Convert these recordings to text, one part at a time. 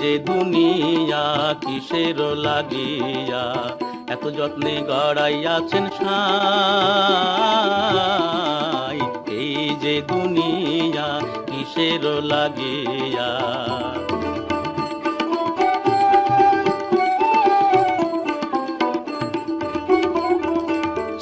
যে দুনিয়া কিসের লাগিয়া এত যত্নে গড়াইয়াছেন সাই। এই যে দুনিয়া কিসের লাগিয়া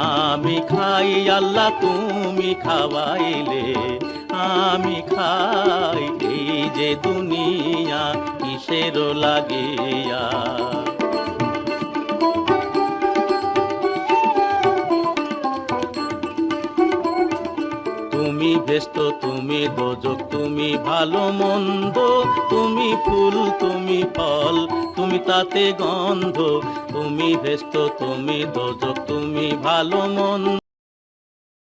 আমি খাই আল্লাহ, তুমি খাওয়াইলে। আমি খাই এই যে দুনিয়া, কিসের লাগিয়া? তুমি ব্যস্ত, তুমি দোজক, তুমি ভালো, মন্দ, তুমি ফুল, তুমি ফল। তুমি তাতে গন্ধ তুমি ব্যস্ত তুমি দোজক তুমি ভালো মন্দ।